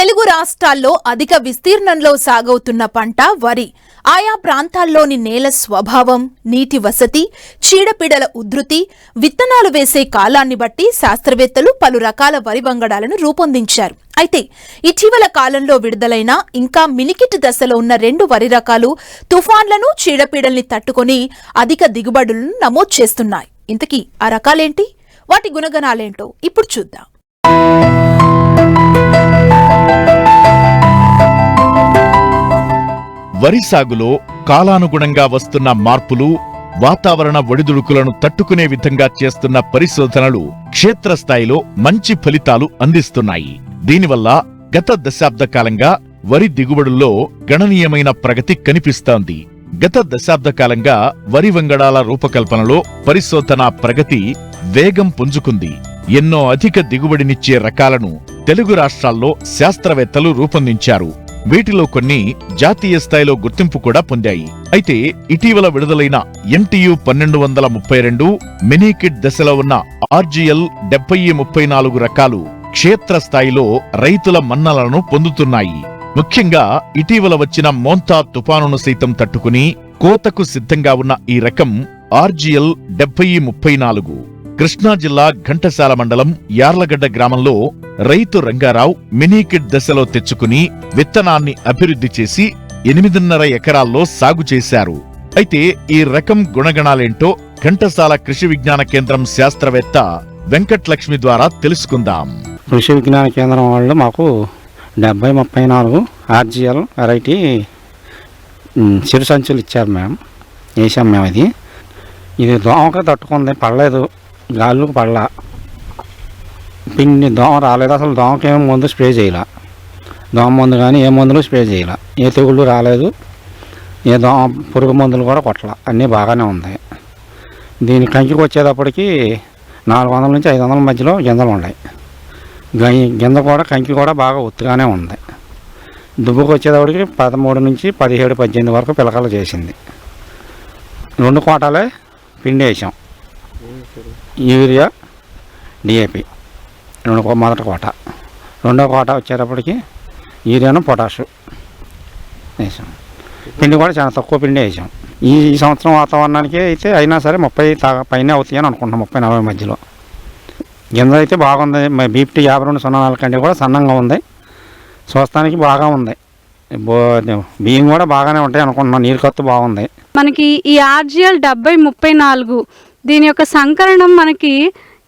తెలుగు రాష్ట్రాల్లో అధిక విస్తీర్ణంలో సాగవుతున్న పంట వరి. ఆయా ప్రాంతాల్లోని నేల స్వభావం నీటి వసతి చీడపీడల ఉధృతి విత్తనాలు వేసే కాలాన్ని బట్టి శాస్త్రవేత్తలు పలు రకాల వరి వంగడాలను రూపొందించారు. అయితే ఇటీవల కాలంలో విడుదలైన ఇంకా మినికిటి దశలో ఉన్న రెండు వరి రకాలు తుఫాన్లను చీడపీడల్ని తట్టుకొని అధిక దిగుబడులను నమోదు చేస్తున్నాయి. ఇంతకీ ఆ రకాలేంటి? వాటి గుణగణాలేంటో ఇప్పుడు చూద్దాం. వరి సాగులో కాలానుగుణంగా వస్తున్న మార్పులు వాతావరణ ఒడిదుడుకులను తట్టుకునే విధంగా చేస్తున్న పరిశోధనలు క్షేత్రస్థాయిలో మంచి ఫలితాలు అందిస్తున్నాయి. దీనివల్ల గత దశాబ్ద కాలంగా వరి దిగుబడుల్లో గణనీయమైన ప్రగతి కనిపిస్తోంది. గత దశాబ్ద కాలంగా వరి వంగడాల రూపకల్పనలో పరిశోధన ప్రగతి వేగం పుంజుకుంది. ఎన్నో అధిక దిగుబడినిచ్చే రకాలను తెలుగు రాష్ట్రాల్లో శాస్త్రవేత్తలు రూపొందించారు. వీటిలో కొన్ని జాతీయ స్థాయిలో గుర్తింపు కూడా పొందాయి. అయితే ఇటీవల విడుదలైన ఎన్టీయు పన్నెండు వందల ముప్పై రెండు మినీకిడ్ దశలో ఉన్న ఆర్జీఎల్ డెబ్బై ముప్పై నాలుగు రకాలు క్షేత్రస్థాయిలో రైతుల మన్నలను పొందుతున్నాయి. ముఖ్యంగా ఇటీవల వచ్చిన మోంతా తుపానును సైతం తట్టుకుని కోతకు సిద్ధంగా ఉన్న ఈ రకం ఆర్జీఎల్ డెబ్బై ముప్పై నాలుగు. కృష్ణా జిల్లా ఘంటసాల మండలం యార్లగడ్డ గ్రామంలో రైతు రంగారావు మినీకిడ్ దశలో తెచ్చుకుని విత్తనాన్ని అభివృద్ధి చేసి ఎనిమిదిన్నర ఎకరాల్లో సాగు చేశారు. అయితే ఈ రకం గుణగణాలేంటో ఘంటసాల కృషి విజ్ఞాన కేంద్రం శాస్త్రవేత్త వెంకటలక్ష్మి ద్వారా తెలుసుకుందాం. కృషి విజ్ఞాన కేంద్రం వాళ్ళు మాకు డెబ్బై ముప్పై నాలుగు ఆర్జిఎల్ వెరైటీ చిరు సంచులు ఇచ్చారు మేము వేసాం మేము ఇది. ఇది దోమక తట్టుకుంది పడలేదు గాలుకు పడలా. పిండి దోమ రాలేదు అసలు దోమకి ఏం మందు స్ప్రే చేయాల. దోమ మందు కానీ ఏ మందులు స్ప్రే చేయాల. ఏ తెగుళ్ళు రాలేదు ఏ దోమ పురుగు మందులు కూడా కొట్టల. అన్నీ బాగానే ఉన్నాయి. దీని కంకికి వచ్చేటప్పటికి నాలుగు వందల నుంచి ఐదు వందల మధ్యలో గింజలు ఉన్నాయి. గై- గింజ కూడా కంకి కూడా బాగా ఒత్తుగానే ఉంది. దుబ్బుకు వచ్చేటప్పటికి పదమూడు నుంచి పదిహేడు పద్దెనిమిది వరకు పిలకలు చేసింది. రెండు కోటాలే పిండి వేసాం. యూరియా డిఏపి రెండు కో- మొదటి కోట. రెండో కోట వచ్చేటప్పటికి యూరియాను పొటాషు వేసాం. పిండి కూడా చాలా తక్కువ పిండి వేసాం. ఈ ఈ సంవత్సరం వాతావరణానికి అయితే అయినా సరే ముప్పై తా- పైన అవుతాయి అని అనుకుంటున్నాం ముప్పై నలభై మధ్యలో. గింజ అయితే బాగుంది. బీపీటీ యాభై రెండు సున్నా నాలుగు కంటే కూడా సన్నంగా ఉంది. చూస్తానికి బాగా ఉంది. బియ్యం కూడా బాగానే ఉంటాయి అనుకుంటున్నాం. నీరు ఖర్చు బాగుంది. మనకి ఈ ఆర్జిఎల్ డెబ్బై ముప్పై నాలుగు దీని యొక్క సంకరణం మనకి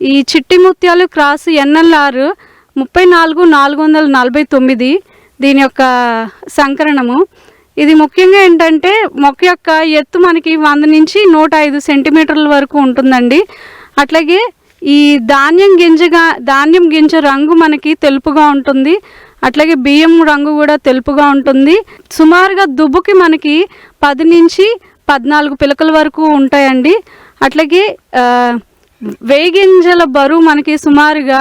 ఈ చిట్టి ముత్యాలు క్రాస్ ఎన్ఎల్ఆర్ ముప్పై నాలుగు నాలుగు వందల నలభై తొమ్మిది దీని యొక్క సంకరణము. ఇది ముఖ్యంగా ఏంటంటే మొక్క యొక్క ఎత్తు మనకి వంద నుంచి నూట ఐదు సెంటీమీటర్ల వరకు ఉంటుందండి. అట్లాగే ఈ ధాన్యం గింజగా ధాన్యం గింజ రంగు మనకి తెలుపుగా ఉంటుంది. అట్లాగే బియ్యం రంగు కూడా తెలుపుగా ఉంటుంది. సుమారుగా దుబ్బుకి మనకి పది నుంచి పద్నాలుగు పిలకల వరకు ఉంటాయండి. అట్లాగే ఆ, వేయి గింజల బరువు మనకి సుమారుగా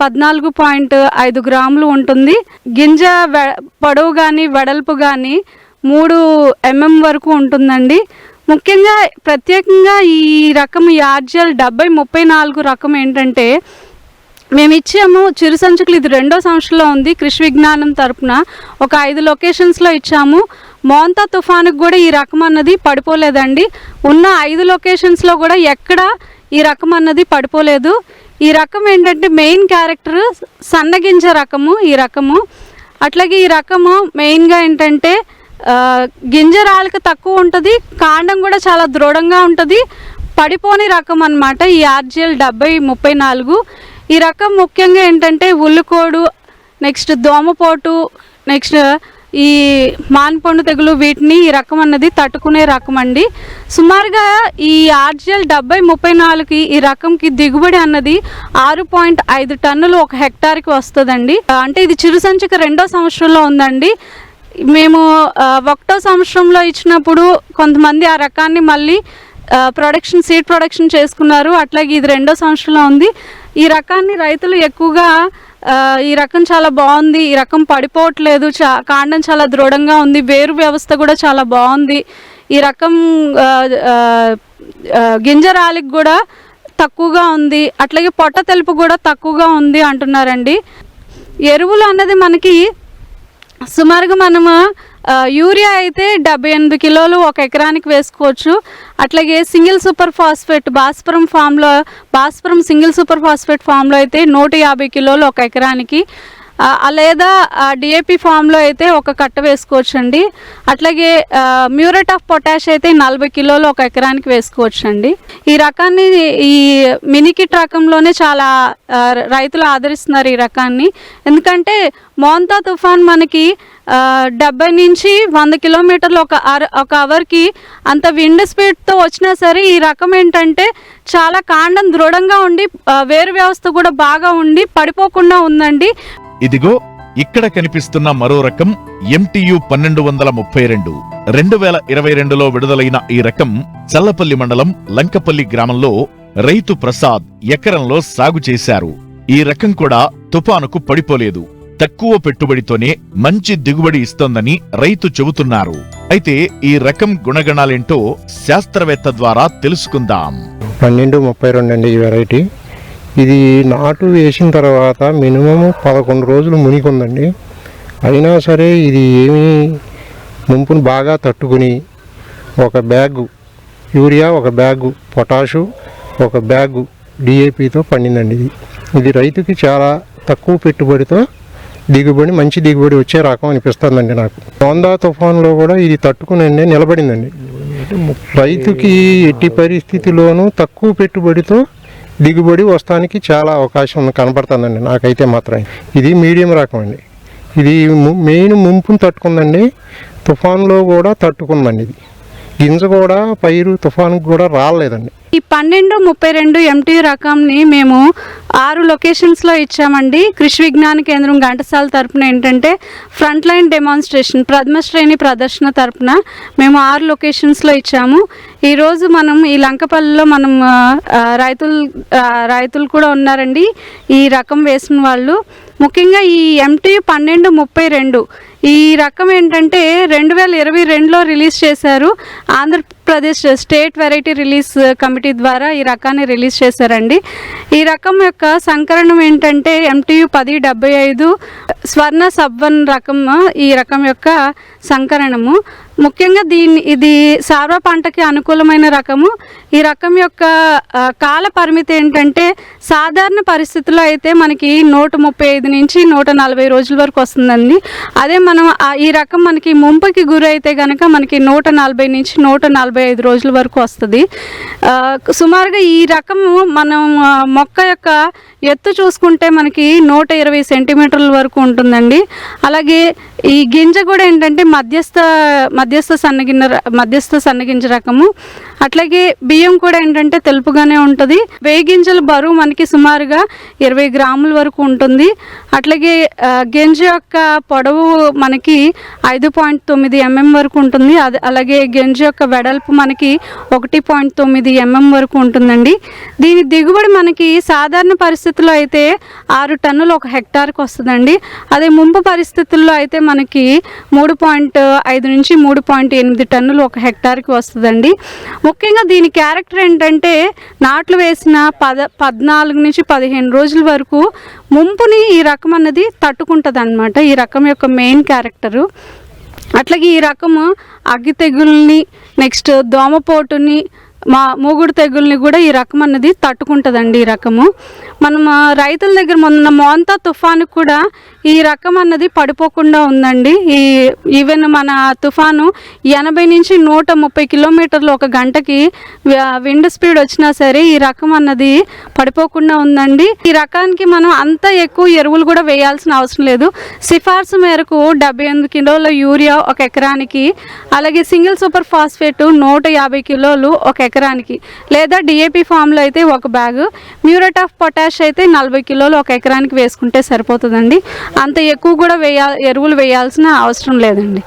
పద్నాలుగు పాయింట్ ఐదు గ్రాములు ఉంటుంది. గింజ వె పొడవు కానీ వెడల్పు కానీ మూడు ఎంఎం వరకు ఉంటుందండి. ముఖ్యంగా ప్రత్యేకంగా ఈ రకం యార్జల్ డెబ్బై ముప్పై నాలుగు రకం ఏంటంటే మేము ఇచ్చాము చిరు సంచుకులు. ఇది రెండో సంవత్సరంలో ఉంది. కృషి విజ్ఞానం తరపున ఒక ఐదు లొకేషన్స్లో ఇచ్చాము. మోంతా తుఫానుకు కూడా ఈ రకం అన్నది పడిపోలేదండి. ఉన్న ఐదు లొకేషన్స్లో కూడా ఎక్కడ ఈ రకం అన్నది పడిపోలేదు. ఈ రకం ఏంటంటే మెయిన్ క్యారెక్టర్ సన్నగింజ రకము ఈ రకము. అట్లాగే ఈ రకము మెయిన్గా ఏంటంటే ఆ, గింజ రాలిక తక్కువ ఉంటుంది కాండం కూడా చాలా దృఢంగా ఉంటుంది పడిపోని రకం అన్నమాట ఈ ఆర్జిఎల్ డెబ్బై ముప్పై నాలుగు. ఈ రకం ముఖ్యంగా ఏంటంటే ఉల్లుకోడు నెక్స్ట్ దోమపోటు నెక్స్ట్ ఈ మాన్పండు తెగులు వీటిని ఈ రకం అన్నది తట్టుకునే రకం అండి. సుమారుగా ఈ ఆర్జిఎల్ డెబ్బై ముప్పై నాలుగుకి ఈ రకంకి దిగుబడి అన్నది ఆరు పాయింట్ ఐదు టన్నులు ఒక హెక్టార్కి వస్తుందండి. అంటే ఇది చిరుసంచిక రెండో సంవత్సరంలో ఉందండి. మేము ఒకటో సంవత్సరంలో ఇచ్చినప్పుడు కొంతమంది ఆ రకాన్ని మళ్ళీ ప్రొడక్షన్ సీడ్ ప్రొడక్షన్ చేసుకున్నారు. అట్లాగే ఇది రెండో సంవత్సరంలో ఉంది. ఈ రకాన్ని రైతులు ఎక్కువగా ఈ రకం చాలా బాగుంది. ఈ రకం పడిపోవట్లేదు. చా కాండం చాలా దృఢంగా ఉంది. వేరు వ్యవస్థ కూడా చాలా బాగుంది. ఈ రకం గింజ రాలికి కూడా తక్కువగా ఉంది. అట్లాగే పొట్ట తెలుపు కూడా తక్కువగా ఉంది అంటున్నారండి. ఎరువులు అన్నది మనకి సుమారుగా మనము యూరియా అయితే డెబ్బై ఎనిమిది కిలోలు ఒక ఎకరానికి వేసుకోవచ్చు. అట్లాగే సింగిల్ సూపర్ ఫాస్ఫేట్ బాస్పురం ఫామ్లో బాస్పురం సింగిల్ సూపర్ ఫాస్ఫేట్ ఫామ్లో అయితే నూట యాభై కిలోలు ఒక ఎకరానికి. లేదా డిఏపి ఫామ్లో అయితే ఒక కట్ట వేసుకోవచ్చు అండి అట్లాగే మ్యూరేట్ ఆఫ్ పొటాష్ అయితే నలభై కిలోలు ఒక ఎకరానికి వేసుకోవచ్చు అండి ఈ రకాన్ని ఈ మినికిట్ రకంలోనే చాలా రైతులు ఆదరిస్తున్నారు ఈ రకాన్ని. ఎందుకంటే మోంతా తుఫాన్ మనకి డెబ్బై నుంచి వంద కిలోమీటర్లు ఒక అర ఒక అవర్కి అంత విండ్ స్పీడ్తో వచ్చినా సరే ఈ రకం ఏంటంటే చాలా కాండం దృఢంగా ఉండి వేరు వ్యవస్థ కూడా బాగా ఉండి పడిపోకుండా ఉందండి. ఇదిగో ఇక్కడ కనిపిస్తున్న మరో రకం ఎంటియు పన్నెండు వందల ముప్పై రెండు. రెండు వేల ఇరవై రెండులో విడుదలైన ఈ రకం చల్లపల్లి మండలం లంకపల్లి గ్రామంలో రైతు ప్రసాద్ ఎకరంలో సాగు చేశారు. ఈ రకం కూడా తుపానుకు పడిపోలేదు. తక్కువ పెట్టుబడితోనే మంచి దిగుబడి ఇస్తోందని రైతు చెబుతున్నారు. అయితే ఈ రకం గుణగణాలేంటో శాస్త్రవేత్త ద్వారా తెలుసుకుందాం. పన్నెండు ముప్పై రెండు అండి ఈ వెరైటీ. ఇది నాటు వేసిన తర్వాత మినిమం పదకొండు రోజులు మునిగుందండి. అయినా సరే ఇది ఏమీ ముంపును బాగా తట్టుకుని ఒక బ్యాగు యూరియా ఒక బ్యాగు పొటాషు ఒక బ్యాగు డిఏపితో పండిందండి ఇది. ఇది రైతుకి చాలా తక్కువ పెట్టుబడితో దిగుబడి మంచి దిగుబడి వచ్చే రకం అనిపిస్తుందండి నాకు. వందా తుఫాన్లో కూడా ఇది తట్టుకునండి నిలబడిందండి. రైతుకి ఎట్టి పరిస్థితిలోనూ తక్కువ పెట్టుబడితో దిగుబడి వస్తానికి చాలా అవకాశం ఉంది కనపడుతుందండి నాకైతే మాత్రం. ఇది మీడియం రకం అండి. ఇది మెయిన్ ముంపుని తట్టుకుందండి. తుఫాన్లో కూడా తట్టుకుందండి ఇది. గింజ కూడా పైరు తుఫాన్కి కూడా రాలేదండి. ఈ పన్నెండు ముప్పై రెండు ఎంటీ రకంని మేము ఆరు లొకేషన్స్లో ఇచ్చామండి. కృషి విజ్ఞాన కేంద్రం ఘంటసాల తరపున ఏంటంటే ఫ్రంట్ లైన్ డెమాన్స్ట్రేషన్ ప్రథమ శ్రేణి ప్రదర్శన తరపున మేము ఆరు లొకేషన్స్లో ఇచ్చాము. ఈరోజు మనం ఈ లంకపల్లిలో మనం రైతులు రైతులు కూడా ఉన్నారండి. ఈ రకం వేసిన వాళ్ళు. ముఖ్యంగా ఈ ఎంటీ పన్నెండు ముప్పై రెండు. ఈ రకం ఏంటంటే రెండు వేల ఇరవై రెండులో రిలీజ్ చేశారు. Andhra Andhra Pradesh state variety release committee ద్వారా ఈ రకాన్ని రిలీజ్ చేశారండి. ఈ రకం యొక్క సంకరణం ఏంటంటే ఎంటీయు పది డెబ్బై ఐదు స్వర్ణ సబ్వన్ రకం ఈ రకం యొక్క సంకరణము. ముఖ్యంగా దీన్ని ఇది సార్వ పంటకి అనుకూలమైన రకము. ఈ రకం యొక్క కాల పరిమితి ఏంటంటే సాధారణ పరిస్థితుల్లో అయితే మనకి నూట ముప్పై ఐదు నుంచి నూట నలభై రోజుల వరకు వస్తుందండి. అదే మనం ఈ రకం మనకి ముంపకి గురైతే కనుక మనకి నూట నలభై నుంచి నూట నలభై ఐదు రోజుల వరకు వస్తుంది. సుమారుగా ఈ రకము మనం మొక్క యొక్క ఎత్తు చూసుకుంటే మనకి నూట ఇరవై సెంటీమీటర్ల వరకు ఉంటుందండి. అలాగే ఈ గింజ కూడా ఏంటంటే మధ్యస్థ మధ్యస్థ సన్నగిన్న మధ్యస్థ సన్నగింజ రకము అట్లాగే బియ్యం కూడా ఏంటంటే తెలుపుగానే ఉంటుంది. వేయి గింజల బరువు మనకి సుమారుగా ఇరవై గ్రాముల వరకు ఉంటుంది. అట్లాగే గింజ యొక్క పొడవు మనకి ఐదు పాయింట్ తొమ్మిది ఎంఎం వరకు ఉంటుంది. అది అలాగే గింజ యొక్క వెడల్పు మనకి ఒకటి పాయింట్ తొమ్మిది ఎంఎం వరకు ఉంటుందండి. దీని దిగుబడి మనకి సాధారణ పరిస్థితుల్లో అయితే ఆరు టన్నులు ఒక హెక్టార్కి వస్తుందండి. అదే ముంపు పరిస్థితుల్లో అయితే మనకి మూడు పాయింట్ ఐదు నుంచి మూడు పాయింట్ ఎనిమిది టన్నులు ఒక హెక్టార్కి వస్తుందండి. ముఖ్యంగా దీని క్యారెక్టర్ ఏంటంటే నాట్లు వేసిన పద పద్నాలుగు నుంచి పదిహేను రోజుల వరకు ముంపుని ఈ రకం అన్నది తట్టుకుంటుంది ఈ రకం యొక్క మెయిన్ క్యారెక్టరు. అట్లాగే ఈ రకము అగ్గి తెగుల్ని నెక్స్ట్ దోమపోటుని మా మూగుడు తెగుల్ని కూడా ఈ రకం అన్నది తట్టుకుంటుందండి ఈ రకము. మనం రైతుల దగ్గర మొన్న మోంతా తుఫాను కూడా ఈ రకం అన్నది పడిపోకుండా ఉందండి. ఈ ఈవెన్ మన తుఫాను ఎనభై నుంచి నూట ముప్పై కిలోమీటర్లు ఒక గంటకి విండ్ స్పీడ్ వచ్చినా సరే ఈ రకం అన్నది పడిపోకుండా ఉందండి. ఈ రకానికి మనం అంత ఎక్కువ ఎరువులు కూడా వేయాల్సిన అవసరం లేదు. సిఫార్సు మేరకు డెబ్బై ఎనిమిది కిలోల యూరియా ఒక ఎకరానికి అలాగే సింగిల్ సూపర్ ఫాస్ఫేట్ నూట యాభై కిలోలు ఒక ఎకరానికి లేదా డిఏపి ఫామ్లో అయితే ఒక బ్యాగ్ మ్యూరేట్ ఆఫ్ పొటాష్ అయితే నలభై కిలోలు ఒక ఎకరానికి వేసుకుంటే సరిపోతుందండి. అంత ఎక్కువ కూడా వేయాలి ఎరువులు వేయాల్సిన అవసరం లేదండి.